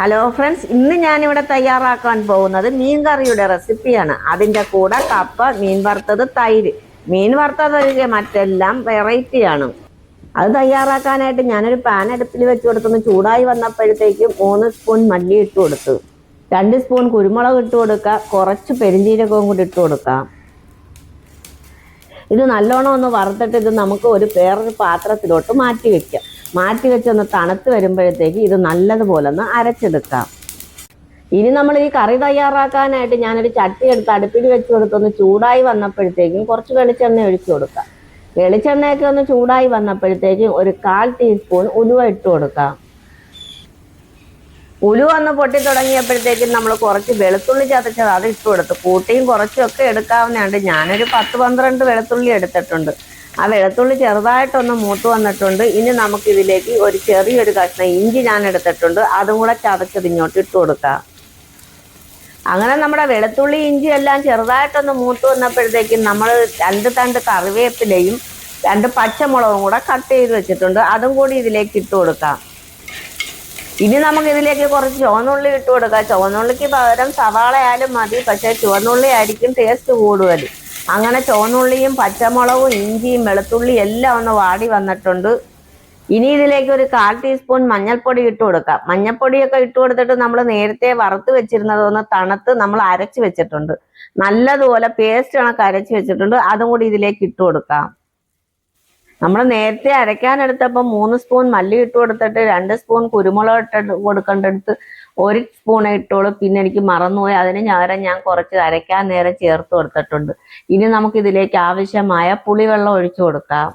Hello friends ഇന്ന് ഞാനിവിടെ തയ്യാറാക്കാൻ പോകുന്നത് മീൻ കറിയുടെ റെസിപ്പിയാണ്. അതിന്റെ കൂടെ കപ്പ മീൻ വറുത്തത് തൈര്. മീൻ വറുത്തത് ഒഴികെ മറ്റെല്ലാം വെറൈറ്റിയാണ് അത് തയ്യാറാക്കാനായിട്ട് ഞാനൊരു പാൻ അടുപ്പിൽ വെച്ച് കൊടുത്തൊന്ന് ചൂടായി വന്നപ്പോഴത്തേക്കും മൂന്ന് സ്പൂൺ മല്ലി ഇട്ട് കൊടുത്തു. രണ്ട് സ്പൂൺ കുരുമുളക് ഇട്ട് കൊടുക്കുക കുറച്ച് പെരിഞ്ജീരകവും കൂടി ഇട്ട് കൊടുക്കാം. ഇത് നല്ലോണം ഒന്ന് വറുത്തിട്ട് ഇത് നമുക്ക് ഒരു വേറൊരു പാത്രത്തിലോട്ട് മാറ്റി വെക്കാം. മാറ്റി വെച്ചൊന്ന് തണുത്ത് വരുമ്പോഴത്തേക്ക് ഇത് നല്ലതുപോലെ ഒന്ന് അരച്ചെടുക്കാം. ഇനി നമ്മൾ ഈ കറി തയ്യാറാക്കാനായിട്ട് ഞാനൊരു ചട്ടി എടുത്ത് അടുപ്പിൽ വെച്ച് കൊടുത്തൊന്ന് ചൂടായി വന്നപ്പോഴത്തേക്കും കുറച്ച് വെളിച്ചെണ്ണ ഒഴിച്ചു കൊടുക്കാം. വെളിച്ചെണ്ണയൊക്കെ ഒന്ന് ചൂടായി വന്നപ്പോഴത്തേക്കും ഒരു കാൽ ടീസ്പൂൺ ഉലുവ ഇട്ട് കൊടുക്കാം. ഉലുവ ഒന്ന് പൊട്ടി തുടങ്ങിയപ്പോഴത്തേക്കും നമ്മൾ കുറച്ച് വെളുത്തുള്ളി ചതച്ചത് അത് ഇട്ട് കൊടുത്തു. കൂട്ടിയും കുറച്ചും ഒക്കെ എടുക്കാവുന്നതുണ്ട് ഞാനൊരു പത്ത് പന്ത്രണ്ട് വെളുത്തുള്ളി എടുത്തിട്ടുണ്ട്. ആ വെളുത്തുള്ളി ചെറുതായിട്ടൊന്ന് മൂത്ത് വന്നിട്ടുണ്ട്. ഇനി നമുക്ക് ഇതിലേക്ക് ഒരു ചെറിയൊരു കഷ്ണം ഇഞ്ചി ഞാൻ എടുത്തിട്ടുണ്ട്. അതും കൂടെ ചതച്ചത് ഇങ്ങോട്ട് ഇട്ട് കൊടുക്കാം. അങ്ങനെ നമ്മുടെ വെളുത്തുള്ളി ഇഞ്ചി എല്ലാം ചെറുതായിട്ടൊന്ന് മൂത്ത് വന്നപ്പോഴത്തേക്കും നമ്മൾ രണ്ട് തണ്ട് കറിവേപ്പിലയും രണ്ട് പച്ചമുളകും കൂടെ കട്ട് ചെയ്ത് വെച്ചിട്ടുണ്ട്. അതും കൂടി ഇതിലേക്ക് ഇട്ട് കൊടുക്കാം. ഇനി നമുക്ക് ഇതിലേക്ക് കുറച്ച് ചുവന്നുള്ളി ഇട്ട് കൊടുക്കാം. ചുവന്നുള്ളിക്ക് പകരം സവാള ആയാലും മതി. പക്ഷേ ചുവന്നുള്ളി ആയിരിക്കും ടേസ്റ്റ് കൂടുതൽ. അങ്ങനെ ചുവന്നുള്ളിയും പച്ചമുളകും ഇഞ്ചിയും വെളുത്തുള്ളിയും എല്ലാം ഒന്ന് വാടി വന്നിട്ടുണ്ട്. ഇനി ഇതിലേക്ക് ഒരു കാൽ ടീസ്പൂൺ മഞ്ഞൾപ്പൊടി ഇട്ട് കൊടുക്കാം. മഞ്ഞൾപ്പൊടിയൊക്കെ ഇട്ട് കൊടുത്തിട്ട് നമ്മൾ നേരത്തെ വറുത്ത് വെച്ചിരുന്നത് ഒന്ന് തണുത്ത് നമ്മൾ അരച്ച് വെച്ചിട്ടുണ്ട്. നല്ലതുപോലെ പേസ്റ്റ് കണക്ക് അരച്ച് വെച്ചിട്ടുണ്ട്. അതും കൂടി ഇതിലേക്ക് ഇട്ട് കൊടുക്കാം. നമ്മൾ നേരത്തെ അരയ്ക്കാനെടുത്തപ്പോൾ മൂന്ന് സ്പൂൺ മല്ലി ഇട്ട് കൊടുത്തിട്ട് രണ്ട് സ്പൂൺ കുരുമുളക് ഇട്ട് കൊടുക്കേണ്ടടുത്ത് ഒരു സ്പൂൺ ഇട്ടോളൂ. പിന്നെ എനിക്ക് മറന്നുപോയി. അതിന് ഞാൻ ഞാൻ കുറച്ച് അരയ്ക്കാൻ നേരം ചേർത്ത് കൊടുത്തിട്ടുണ്ട്. ഇനി നമുക്ക് ഇതിലേക്ക് ആവശ്യമായ പുളിവെള്ളം ഒഴിച്ചു കൊടുക്കാം.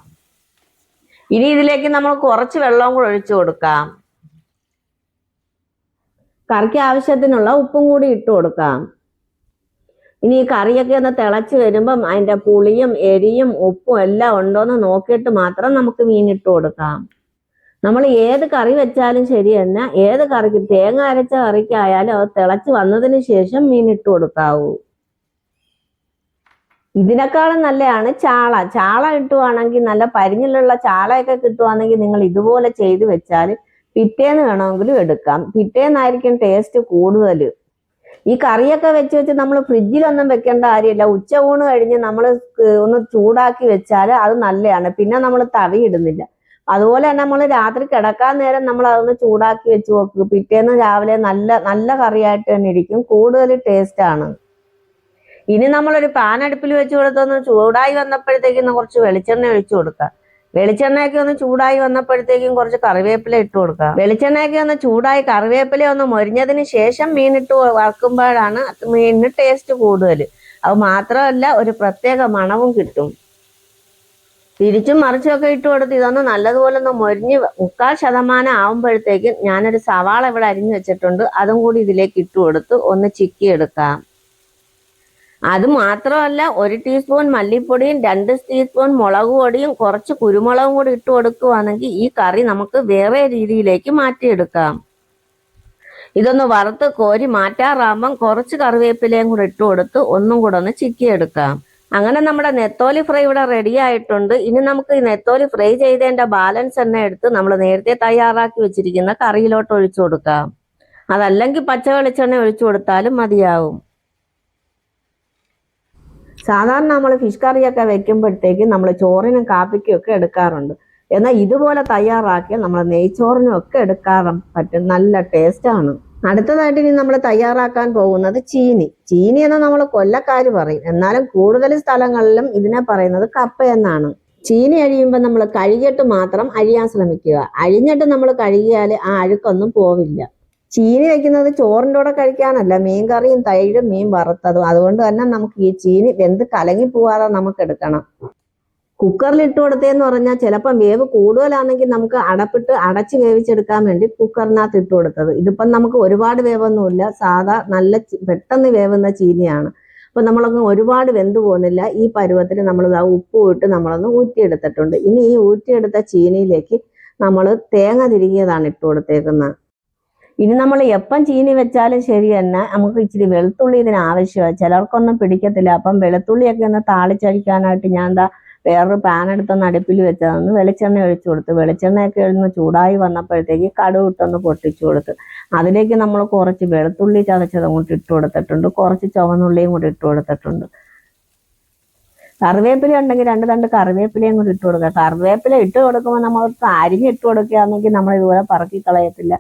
ഇനി ഇതിലേക്ക് നമ്മൾ കുറച്ച് വെള്ളവും കൂടെ ഒഴിച്ചു കൊടുക്കാം. കറിക്ക് ആവശ്യത്തിനുള്ള ഉപ്പും കൂടി ഇട്ട് കൊടുക്കാം. ഇനി ഈ കറിയൊക്കെ ഒന്ന് തിളച്ച് വരുമ്പം അതിന്റെ പുളിയും എരിയും ഉപ്പും എല്ലാം ഉണ്ടോ എന്ന് നോക്കിയിട്ട് മാത്രം നമുക്ക് മീൻ ഇട്ട് കൊടുക്കാം. നമ്മൾ ഏത് കറി വെച്ചാലും ശരി തന്നെ ഏത് കറിക്ക് തേങ്ങ അരച്ച കറിക്കായാലും അത് തിളച്ച് വന്നതിന് ശേഷം മീൻ ഇട്ട് കൊടുക്കാവൂ. ഇതിനേക്കാളും നല്ലതാണ് ചാള. ചാള കിട്ടുവാണെങ്കിൽ നല്ല പരിഞ്ഞിലുള്ള ചാളയൊക്കെ കിട്ടുവാണെങ്കിൽ നിങ്ങൾ ഇതുപോലെ ചെയ്ത് വെച്ചാൽ പിറ്റേന്ന് വേണമെങ്കിലും എടുക്കാം. പിറ്റേന്നായിരിക്കും ടേസ്റ്റ് കൂടുതൽ. ഈ കറിയൊക്കെ വെച്ച് വെച്ച് നമ്മൾ ഫ്രിഡ്ജിലൊന്നും വെക്കേണ്ട കാര്യമില്ല. ഉച്ച ഊണ് കഴിഞ്ഞ് നമ്മൾ ഒന്ന് ചൂടാക്കി വെച്ചാൽ അത് നല്ലതാണ്. പിന്നെ നമ്മൾ തവിയിടുന്നില്ല. അതുപോലെ തന്നെ നമ്മൾ രാത്രി കിടക്കാൻ നേരം നമ്മൾ അതൊന്ന് ചൂടാക്കി വെച്ച് നോക്കുക പിറ്റേന്ന് രാവിലെ നല്ല നല്ല കറിയായിട്ട് തന്നെ ഇരിക്കും. കൂടുതൽ ടേസ്റ്റ് ആണ്. ഇനി നമ്മളൊരു പാൻ അടുപ്പിൽ വെച്ച് കൊടുത്തൊന്ന് ചൂടായി വന്നപ്പോഴത്തേക്കും കുറച്ച് വെളിച്ചെണ്ണ ഒഴിച്ചു കൊടുക്കുക വെളിച്ചെണ്ണയൊക്കെ ഒന്ന് ചൂടായി വന്നപ്പോഴത്തേക്കും കുറച്ച് കറിവേപ്പില ഇട്ട് കൊടുക്കുക വെളിച്ചെണ്ണയൊക്കെ ഒന്ന് ചൂടായി കറിവേപ്പില ഒന്ന് മൊരിഞ്ഞതിന് ശേഷം മീനിട്ട് വറക്കുമ്പോഴാണ് മീനിന് ടേസ്റ്റ് കൂടുതൽ. അത് മാത്രമല്ല ഒരു പ്രത്യേക മണവും കിട്ടും. തിരിച്ചും മറിച്ചൊക്കെ ഇട്ട് കൊടുത്ത് ഇതൊന്ന് നല്ലതുപോലെ ഒന്ന് മൊരിഞ്ഞ് മുക്കാൽ ശതമാനം ആവുമ്പോഴത്തേക്കും ഞാനൊരു സവാള ഇവിടെ അരിഞ്ഞു വെച്ചിട്ടുണ്ട്. അതും കൂടി ഇതിലേക്ക് ഇട്ട് കൊടുത്ത് ഒന്ന് ചിക്കി എടുക്കാം. അത് മാത്രമല്ല ഒരു ടീസ്പൂൺ മല്ലിപ്പൊടിയും രണ്ട് ടീസ്പൂൺ മുളക് പൊടിയും കുറച്ച് കുരുമുളകും കൂടി ഇട്ട് കൊടുക്കുകയാണെങ്കിൽ ഈ കറി നമുക്ക് വേറെ രീതിയിലേക്ക് മാറ്റിയെടുക്കാം. ഇതൊന്ന് വറുത്ത് കോരി മാറ്റാറാകുമ്പം കുറച്ച് കറിവേപ്പിലയും കൂടി ഇട്ട് കൊടുത്ത് ഒന്നും കൂടെ ഒന്ന് ചിക്കിയെടുക്കാം. അങ്ങനെ നമ്മുടെ നെത്തോലി ഫ്രൈ ഇവിടെ റെഡി ആയിട്ടുണ്ട്. ഇനി നമുക്ക് ഈ നെത്തോലി ഫ്രൈ ചെയ്തതിന്റെ ബാലൻസ് എണ്ണ എടുത്ത് നമ്മൾ നേരത്തെ തയ്യാറാക്കി വെച്ചിരിക്കുന്ന കറിയിലോട്ട് ഒഴിച്ചു കൊടുക്കാം. അതല്ലെങ്കിൽ പച്ച വെളിച്ചെണ്ണ ഒഴിച്ചു കൊടുത്താലും മതിയാവും. സാധാരണ നമ്മൾ ഫിഷ് കറിയൊക്കെ വെക്കുമ്പോഴത്തേക്ക് നമ്മൾ ചോറിനും കാപ്പിക്കും ഒക്കെ എടുക്കാറുണ്ട്. എന്നാൽ ഇതുപോലെ തയ്യാറാക്കിയാൽ നമ്മൾ നെയ്ച്ചോറിനും ഒക്കെ എടുക്കാൻ പറ്റും. നല്ല ടേസ്റ്റാണ് അടുത്തതായിട്ട് ഇനി നമ്മൾ തയ്യാറാക്കാൻ പോകുന്നത് ചീനി. ചീനി എന്ന് നമ്മൾ കൊല്ലക്കാർ പറയും. എന്നാലും കൂടുതൽ സ്ഥലങ്ങളിലും ഇതിനെ പറയുന്നത് കപ്പ എന്നാണ്. ചീനി അഴിയുമ്പോൾ നമ്മൾ കഴുകിയിട്ട് മാത്രം അഴിയാൻ ശ്രമിക്കുക. അഴിഞ്ഞിട്ട് നമ്മൾ കഴുകിയാൽ ആ അഴുക്കൊന്നും പോവില്ല. ചീനി വെക്കുന്നത് ചോറിന്റെ കൂടെ കഴിക്കാനല്ല. മീൻ കറിയും തൈരും മീൻ വറുത്തതും. അതുകൊണ്ട് തന്നെ നമുക്ക് ഈ ചീനി വെന്ത് കലങ്ങി പോവാതെ നമുക്ക് എടുക്കണം. കുക്കറിൽ ഇട്ട് കൊടുത്തേന്ന് പറഞ്ഞാൽ ചിലപ്പം വേവ് കൂടുതലാണെങ്കിൽ നമുക്ക് അടപ്പിട്ട് അടച്ച് വേവിച്ചെടുക്കാൻ വേണ്ടി കുക്കറിനകത്ത് ഇട്ട് കൊടുത്തത്. ഇതിപ്പം നമുക്ക് ഒരുപാട് വേവൊന്നുമില്ല. സാധാ നല്ല പെട്ടെന്ന് വേവുന്ന ചീനിയാണ്. അപ്പൊ നമ്മളങ്ങ് ഒരുപാട് വെന്ത് പോകുന്നില്ല ഈ പരുവത്തിൽ നമ്മൾ ആ ഉപ്പ് ഇട്ട് നമ്മളൊന്ന് ഊറ്റിയെടുത്തിട്ടുണ്ട്. ഇനി ഈ ഊറ്റിയെടുത്ത ചീനിയിലേക്ക് നമ്മൾ തേങ്ങ തിരികിയതാണ് ഇട്ട് കൊടുത്തേക്കുന്നത്. ഇനി നമ്മൾ എപ്പം ചീനി വെച്ചാലും ശരി തന്നെ നമുക്ക് ഇച്ചിരി വെളുത്തുള്ളി ഇതിന് ആവശ്യമാണ് ചിലർക്കൊന്നും പിടിക്കത്തില്ല. അപ്പം വെളുത്തുള്ളിയൊക്കെ ഒന്ന് താളിച്ചഴിക്കാനായിട്ട് ഞാൻ എന്താ വേറൊരു പാൻ എടുത്തൊന്ന് അടുപ്പിൽ വെച്ചതൊന്ന് വെളിച്ചെണ്ണ ഒഴിച്ചു കൊടുത്ത്. വെളിച്ചെണ്ണയൊക്കെ ഒന്ന് ചൂടായി വന്നപ്പോഴത്തേക്ക് കടുക് ഇട്ടൊന്ന് പൊട്ടിച്ചു കൊടുത്ത്. അതിലേക്ക് നമ്മൾ കുറച്ച് വെളുത്തുള്ളി ചതച്ചതും കൂടി ഇട്ട് കൊടുത്തിട്ടുണ്ട്. കുറച്ച് ചുവന്നുള്ളിയും കൂടി ഇട്ട് കൊടുത്തിട്ടുണ്ട്. കറിവേപ്പില ഉണ്ടെങ്കിൽ രണ്ട് രണ്ട് കറിവേപ്പിലയും കൂടി ഇട്ട് കൊടുക്കുക. കറിവേപ്പില ഇട്ട് കൊടുക്കുമ്പോൾ നമ്മൾ അരിഞ്ഞ് ഇട്ട് കൊടുക്കുകയാണെങ്കിൽ നമ്മൾ ഇതുപോലെ പറക്കി കളയത്തില്ല.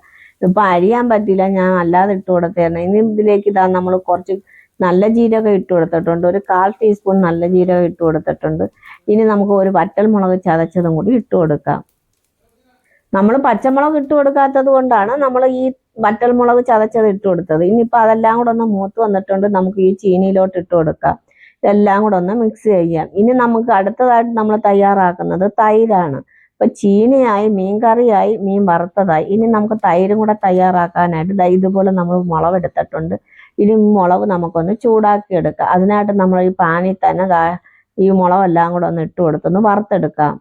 ഇപ്പൊ അരിയാൻ പറ്റില്ല ഞാൻ അല്ലാതെ ഇട്ട് കൊടുത്തേനെ ഇനി ഇതിലേക്ക് ഇതാ നമ്മൾ കുറച്ച് നല്ല ജീരകം ഇട്ട് കൊടുത്തിട്ടുണ്ട്. ഒരു കാൽ ടീസ്പൂൺ നല്ല ജീരകം ഇട്ട് കൊടുത്തിട്ടുണ്ട്. ഇനി നമുക്ക് ഒരു വറ്റൽമുളക് ചതച്ചതും കൂടി ഇട്ട് കൊടുക്കാം. നമ്മൾ പച്ചമുളക് ഇട്ട് കൊടുക്കാത്തത് കൊണ്ടാണ് നമ്മൾ ഈ വറ്റൽമുളക് ചതച്ചത് ഇട്ട് കൊടുത്തത്. ഇനിയിപ്പോൾ അതെല്ലാം കൂടെ ഒന്ന് മൂത്ത് വന്നിട്ടുണ്ട്. നമുക്ക് ഈ ചീനിയിലോട്ട് ഇട്ട് കൊടുക്കാം. ഇതെല്ലാം കൂടെ ഒന്ന് മിക്സ് ചെയ്യാം. ഇനി നമുക്ക് അടുത്തതായിട്ട് നമ്മൾ തയ്യാറാക്കുന്നത് തൈരാണ്. ഇപ്പം ചീനിയായി മീൻ കറിയായി മീൻ വറുത്തതായി. ഇനി നമുക്ക് തൈരും കൂടെ തയ്യാറാക്കാനായിട്ട് ഇതുപോലെ നമ്മൾ മുളക് എടുത്തിട്ടുണ്ട്. ഇനി മുളക് നമുക്കൊന്ന് ചൂടാക്കി എടുക്കാം അതിനായിട്ട് നമ്മൾ ഈ പാനിൽ തന്നെ ഈ മുളകെല്ലാം കൂടെ ഒന്ന് ഇട്ട് കൊടുത്തൊന്ന് വറുത്തെടുക്കാം.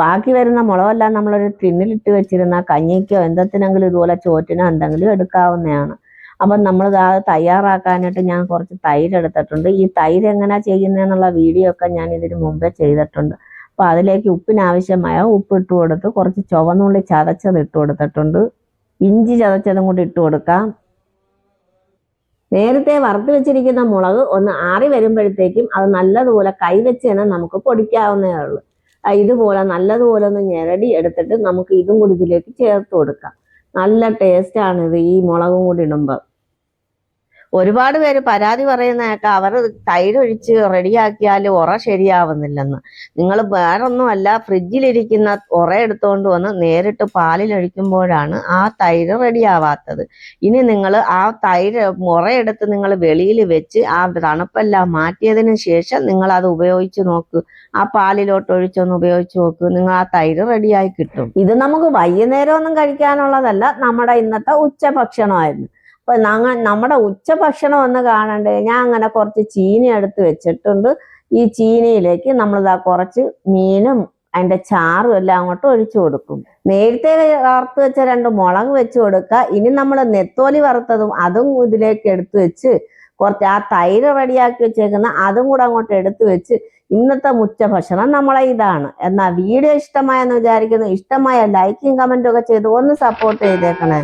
ബാക്കി വരുന്ന മുളകെല്ലാം നമ്മളൊരു ടിന്നിലിട്ട് വെച്ചിരുന്ന കഞ്ഞിക്കോ എന്തെങ്കിലും ഇതുപോലെ ചോറ്റിനോ എന്തെങ്കിലും എടുക്കാവുന്നതാണ്. അപ്പം നമ്മൾ അത് തയ്യാറാക്കാനായിട്ട് ഞാൻ കുറച്ച് തൈര് എടുത്തിട്ടുണ്ട്. ഈ തൈര് എങ്ങനെ ചെയ്യുന്നതെന്നുള്ള വീഡിയോ ഒക്കെ ഞാൻ ഇതിന് മുമ്പേ ചെയ്തിട്ടുണ്ട്. അപ്പോൾ അതിലേക്ക് ഉപ്പിനാവശ്യമായ ഉപ്പ് ഇട്ട് കൊടുത്ത് കുറച്ച് ചുവന്നുള്ളി ചതച്ചത് ഇട്ട് കൊടുത്തിട്ടുണ്ട്. ഇഞ്ചി ചതച്ചതും കൂടി ഇട്ട് കൊടുക്കാം. നേരത്തെ വറുത്ത് വെച്ചിരിക്കുന്ന മുളക് ഒന്ന് ആറി വരുമ്പോഴത്തേക്കും അത് നല്ലതുപോലെ കൈവച്ച് തന്നെ നമുക്ക് പൊടിക്കാവുന്നേ ഉള്ളൂ. ഇതുപോലെ നല്ലതുപോലെ ഒന്ന് ഞെരടി എടുത്തിട്ട് നമുക്ക് ഇതും കൂടി ഇതിലേക്ക് ചേർത്ത് കൊടുക്കാം. നല്ല ടേസ്റ്റാണ് ഇത് ഈ മുളകും കൂടി ഇടുമ്പോൾ ഒരുപാട് പേര് പരാതി പറയുന്നതൊക്കെ അവർ തൈരൊഴിച്ച് റെഡിയാക്കിയാൽ ഉറ ശരിയാവുന്നില്ലെന്ന്. നിങ്ങൾ വേറൊന്നുമല്ല ഫ്രിഡ്ജിലിരിക്കുന്ന ഉറ എടുത്തുകൊണ്ട് വന്ന് നേരിട്ട് പാലിലൊഴിക്കുമ്പോഴാണ് ആ തൈര് റെഡിയാവാത്തത്. ഇനി നിങ്ങൾ ആ തൈര് ഉറയെടുത്ത് നിങ്ങൾ വെളിയിൽ വെച്ച് ആ തണുപ്പെല്ലാം മാറ്റിയതിന് ശേഷം നിങ്ങൾ അത് ഉപയോഗിച്ച് നോക്ക്. ആ പാലിലോട്ട് ഒഴിച്ചൊന്ന് ഉപയോഗിച്ച് നോക്ക്. നിങ്ങൾ ആ തൈര് റെഡിയായി കിട്ടും. ഇത് നമുക്ക് വൈകുന്നേരം ഒന്നും കഴിക്കാനുള്ളതല്ല നമ്മുടെ ഇന്നത്തെ ഉച്ചഭക്ഷണമായിരുന്നു. അപ്പൊ ഞങ്ങ നമ്മുടെ ഉച്ചഭക്ഷണം ഒന്ന് കാണണ്ടേ? ഞാൻ അങ്ങനെ കുറച്ച് ചീനി എടുത്ത് വെച്ചിട്ടുണ്ട്. ഈ ചീനിയിലേക്ക് നമ്മളിതാ കുറച്ച് മീനും അതിന്റെ ചാറും എല്ലാം അങ്ങോട്ട് ഒഴിച്ചു കൊടുക്കും. നേരത്തെ വറുത്ത് വെച്ച രണ്ട് മുളക് വെച്ച് കൊടുക്കുക ഇനി നമ്മൾ നെത്തോലി വറുത്തതും അതും ഇതിലേക്ക് എടുത്തു വെച്ച് കുറച്ച് ആ തൈര് റെഡിയാക്കി വെച്ചേക്കുന്ന അതും കൂടെ അങ്ങോട്ട് എടുത്തു വെച്ച് ഇന്നത്തെ ഉച്ചഭക്ഷണം നമ്മളെ ഇതാണ്. എന്നാ വീഡിയോ ഇഷ്ടമായെന്ന് വിചാരിക്കുന്നു. ഇഷ്ടമായ ലൈക്കും കമന്റും ഒക്കെ ചെയ്ത് ഒന്ന് സപ്പോർട്ട് ചെയ്തേക്കണേ.